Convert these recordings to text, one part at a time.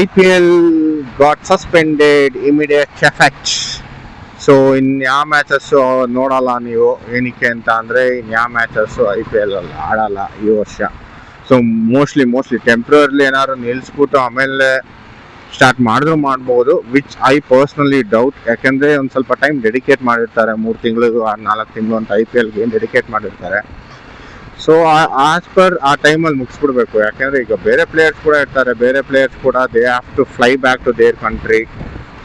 IPL got suspended immediate effect. So ಇನ್ನು ಯಾವ matches ನೋಡಲ್ಲ ನೀವು ಏನಕ್ಕೆ ಅಂತ ಅಂದರೆ ಇನ್ನು ಯಾವ ಮ್ಯಾಚಸ್ಸು ಐ ಪಿ ಎಲ್ ಅಲ್ಲಿ ಆಡಲ್ಲ ಈ ವರ್ಷ. ಸೊ ಮೋಸ್ಟ್ಲಿ ಮೋಸ್ಟ್ಲಿ ಟೆಂಪ್ರರ್ಲಿ ಏನಾದ್ರು ನಿಲ್ಲಿಸ್ಬಿಟ್ಟು ಆಮೇಲೆ ಸ್ಟಾರ್ಟ್ ಮಾಡಿದ್ರು ಮಾಡ್ಬೋದು ವಿಚ್ ಐ ಪರ್ಸ್ನಲಿ ಡೌಟ್ ಯಾಕೆಂದರೆ ಒಂದು ಸ್ವಲ್ಪ ಟೈಮ್ ಡೆಡಿಕೇಟ್ ಮಾಡಿರ್ತಾರೆ, ಮೂರು ತಿಂಗಳಿಗೂ ನಾಲ್ಕು ತಿಂಗಳು ಅಂತ ಐ ಪಿ ಎಲ್ಗೆ ಏನು ಡೆಡಿಕೇಟ್ ಮಾಡಿರ್ತಾರೆ. ಸೊ ಆಸ್ ಪರ್ ಆ ಟೈಮಲ್ಲಿ ಮುಗಿಸ್ಬಿಡ್ಬೇಕು. ಯಾಕೆಂದರೆ ಈಗ ಬೇರೆ ಪ್ಲೇಯರ್ಸ್ ಕೂಡ ಇರ್ತಾರೆ. ಬೇರೆ ಪ್ಲೇಯರ್ಸ್ ಕೂಡ they have to fly back to their country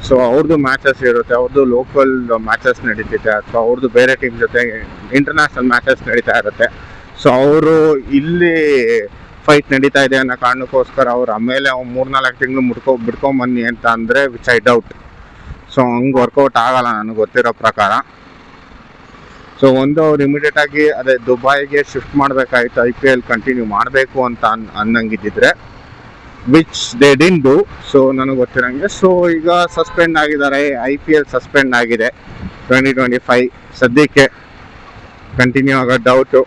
so ಅವ್ರದ್ದು ಮ್ಯಾಚಸ್ ಇರುತ್ತೆ. ಅವ್ರದ್ದು ಲೋಕಲ್ ಮ್ಯಾಚಸ್ ನಡೀತಿದೆ. ಅಥವಾ ಅವ್ರದ್ದು ಬೇರೆ ಟೀಮ್ ಜೊತೆ ಇಂಟರ್ನ್ಯಾಷನಲ್ ಮ್ಯಾಚಸ್ ನಡೀತಾ ಇರುತ್ತೆ. ಸೊ ಅವರು ಇಲ್ಲಿ ಫೈಟ್ ನಡೀತಾ ಇದೆ ಅನ್ನೋ ಕಾರಣಕ್ಕೋಸ್ಕರ ಅವ್ರು ಆಮೇಲೆ ಅವ್ನು ಮೂರ್ನಾಲ್ಕು ತಿಂಗಳು ಮುಡ್ಕೊ, ಬಿಡ್ಕೊಂಬನ್ನಿ ಅಂತ ಅಂದರೆ ವಿಚ್ ಐ ಡೌಟ್ ಸೊ ಹಂಗೆ ವರ್ಕೌಟ್ ಆಗಲ್ಲ ನನಗೆ ಗೊತ್ತಿರೋ ಪ್ರಕಾರ. ಸೊ ಒಂದು ಅವ್ರು ಇಮಿಡಿಯೇಟ್ ಆಗಿ, ಅದೇ ದುಬೈಗೆ ಶಿಫ್ಟ್ ಮಾಡಬೇಕಾಯ್ತು ಐ ಪಿ ಎಲ್ ಕಂಟಿನ್ಯೂ ಮಾಡಬೇಕು ಅಂತ ಅನ್, ಅನ್ನಂಗಿದ್ದಿದ್ರೆ which they didn't do so ನನಗೆ ಗೊತ್ತಿರಂಗೆ ಸೊ ಈಗ ಸಸ್ಪೆಂಡ್ ಆಗಿದ್ದಾರೆ ಐ ಪಿ ಎಲ್ ಸಸ್ಪೆಂಡ್ ಆಗಿದೆ ಟ್ವೆಂಟಿ ಟ್ವೆಂಟಿ ಫೈವ್ ಸದ್ಯಕ್ಕೆ. ಕಂಟಿನ್ಯೂ ಆಗೋ ಡೌಟು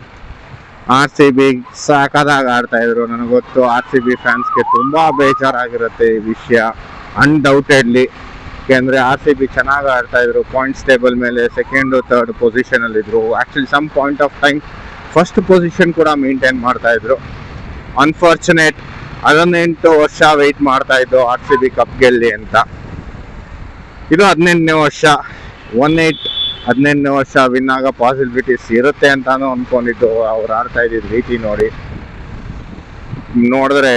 ಆರ್ ಸಿ ಬಿ ಸಾಕಾದಾಗ ಆಡ್ತಾಯಿದ್ರು ನನಗೆ ಗೊತ್ತು. ಆರ್ ಸಿ ಬಿ ಫ್ಯಾನ್ಸ್ಗೆ ತುಂಬ ಬೇಜಾರಾಗಿರುತ್ತೆ ಈ ವಿಷಯ ಅನ್ಡೌಟೆಡ್ಲಿ ಯಾಕೆಂದರೆ ಆರ್ ಸಿ ಬಿ ಚೆನ್ನಾಗಿ ಆಡ್ತಾ ಇದ್ರು ಪಾಯಿಂಟ್ಸ್ ಟೇಬಲ್ ಮೇಲೆ second third ಪೊಸಿಷನಲ್ಲಿದ್ದರು actually some point of time first position ಕೂಡ ಮೇಂಟೈನ್ ಮಾಡ್ತಾ ಇದ್ರು. ಅನ್ಫಾರ್ಚುನೇಟ್ ಹದಿನೆಂಟು ವರ್ಷ ವೆಯ್ಟ್ ಮಾಡ್ತಾ ಇದ್ದು ಆರ್ ಸಿ ಬಿ ಕಪ್ ಗೆಲ್ಲಿ ಅಂತ. ಇದು ಹದಿನೆಂಟನೇ ವರ್ಷ. ಒನ್ ಏಯ್ಟ್ ಹದಿನೆಂಟನೇ ವರ್ಷ ವಿನ್ ಆಗೋ ಪಾಸಿಬಿಲಿಟೀಸ್ ಇರುತ್ತೆ ಅಂತಾನು ಅನ್ಕೊಂಡಿದ್ದು ಅವ್ರು ಆಡ್ತಾ ರೀತಿ ನೋಡಿ. ನೋಡಿದ್ರೆ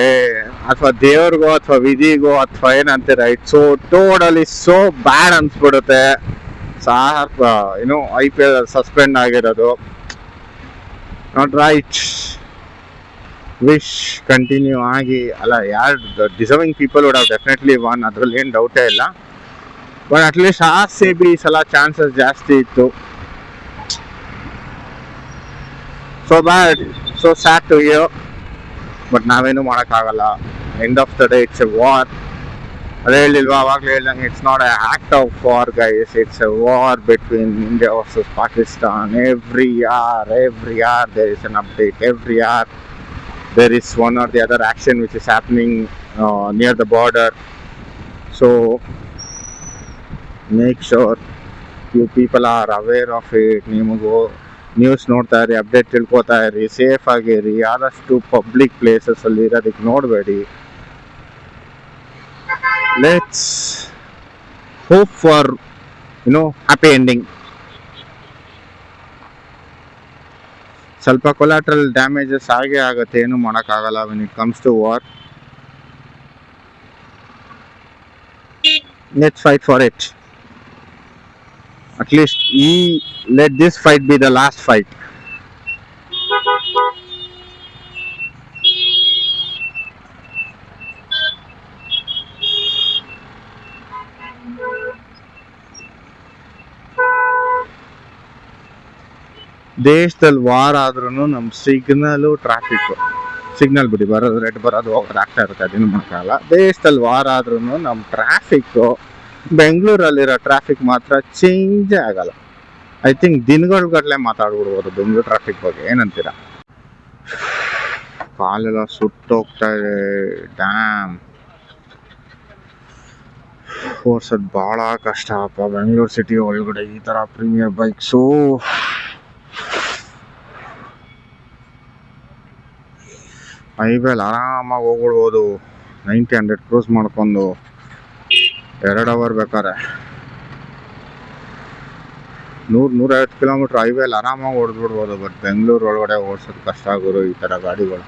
ಅಥವಾ ದೇವ್ರಿಗೋ ಅಥವಾ ವಿಧಿಗೋ ಅಥವಾ ಏನಂತೀರ it so totally so bad ಅನ್ಸ್ಬಿಡುತ್ತೆ. ಸಹ ಏನು ಐ ಪಿ ಎಲ್ ಸಸ್ಪೆಂಡ್ ಆಗಿರೋದು. ನಾಟ್ ರೈಟ್ ವಿಶ್ ಕಂಟಿನ್ಯೂ ಆಗಿ, ಅಲ್ಲ, ಯಾರ್ deserving people would have definitely won ಅದ್ರಲ್ಲಿ ಏನು ಡೌಟೇ ಇಲ್ಲ. But at least R C B ಸಲ ಚಾನ್ಸಸ್ ಜಾಸ್ತಿ ಇತ್ತು. So bad so sad to you but ನಾವೇನು ಮಾಡೋಕ್ಕಾಗಲ್ಲ end of the day it's a war ಅದೇ ಹೇಳಿಲ್ವಾ ಅವಾಗಲೇ ಹೇಳ್ದಂಗೆ it's not a act of war guys it's a war between India versus Pakistan every year every year there is an update every year there is one or the other action which is happening uh, near the border. So make sure you people are aware of it. ನಿಮಗೂ news ನೋಡ್ತಾ ಇರಿ update ತಿಳ್ಕೊತಾ ಇರಿ safe ಆಗಿರಿ ಆದಷ್ಟು public ಪ್ಲೇಸಸಲ್ಲಿ ಇರೋದಕ್ಕೆ ನೋಡಬೇಡಿ. Let's hope for you know happy ending ಸ್ವಲ್ಪ ಕೊಲಾಟ್ರಲ್ ಡ್ಯಾಮೇಜಸ್ ಆಗೇ ಆಗುತ್ತೆ, ಏನು ಮಾಡೋಕ್ಕಾಗಲ್ಲ when it comes to war let's fight for it at least ಈ let this fight be the last fight ದೇಶದಲ್ಲಿ ವಾರ್ ಆದ್ರೂ ನಮ್ಮ ಸಿಗ್ನಲು ಟ್ರಾಫಿಕ್ಕು ಸಿಗ್ನಲ್ ಬಿಡಿ ಬರೋದು ರೆಡ್ ಬರೋದು ಹೋಗೋದು ಆಗ್ತಾ ಇರುತ್ತೆ ಅದೇನು ಮಾಡೋಕ್ಕಾಗಲ್ಲ ದೇಶದಲ್ಲಿ ವಾರ್ ಆದ್ರೂ ನಮ್ಮ ಟ್ರಾಫಿಕ್ಕು ಬೆಂಗಳೂರಲ್ಲಿರೋ ಟ್ರಾಫಿಕ್ ಮಾತ್ರ ಚೇಂಜೇ ಆಗಲ್ಲ. ಐ ಥಿಂಕ್ ದಿನಗಳ್ಗಟ್ಲೆ ಮಾತಾಡ್ಬಿಡ್ಬೋದು ಬೆಂಗಳೂರು ಟ್ರಾಫಿಕ್ ಬಗ್ಗೆ. ಏನಂತೀರ? ಕಾಲೆಲ್ಲ ಸುಟ್ಟೋಗ್ತಾ ಇದೆ. ಡ್ಯಾಮ್ ಓಡ್ಸೋದು ಭಾಳ ಕಷ್ಟ. ಅಪ್ಪ, ಬೆಂಗಳೂರು ಸಿಟಿ ಒಳಗಡೆ ಈ ಥರ ಪ್ರೀಮಿಯರ್ ಬೈಕ್ಸು ಹೈವೇಲಿ ಆರಾಮಾಗಿ ಹೋಗ್ಬಿಡ್ಬೋದು. ನೈಂಟಿ ಹಂಡ್ರೆಡ್ ಕ್ರೂಸ್ ಮಾಡ್ಕೊಂಡು. ಎರಡು ಅವರ್ ಬೇಕಾರೆ ನೂರು, ನೂರೈವತ್ತು ಕಿಲೋಮೀಟ್ರ್ ಹೈವೇಲಿ ಆರಾಮಾಗಿ ಓಡಿಸ್ಬಿಡ್ಬೋದು ಬಟ್ ಬೆಂಗಳೂರು ಒಳಗಡೆ ಓಡಿಸೋದು ಕಷ್ಟ ಆಗೋರು ಈ ಥರ ಗಾಡಿಗಳು.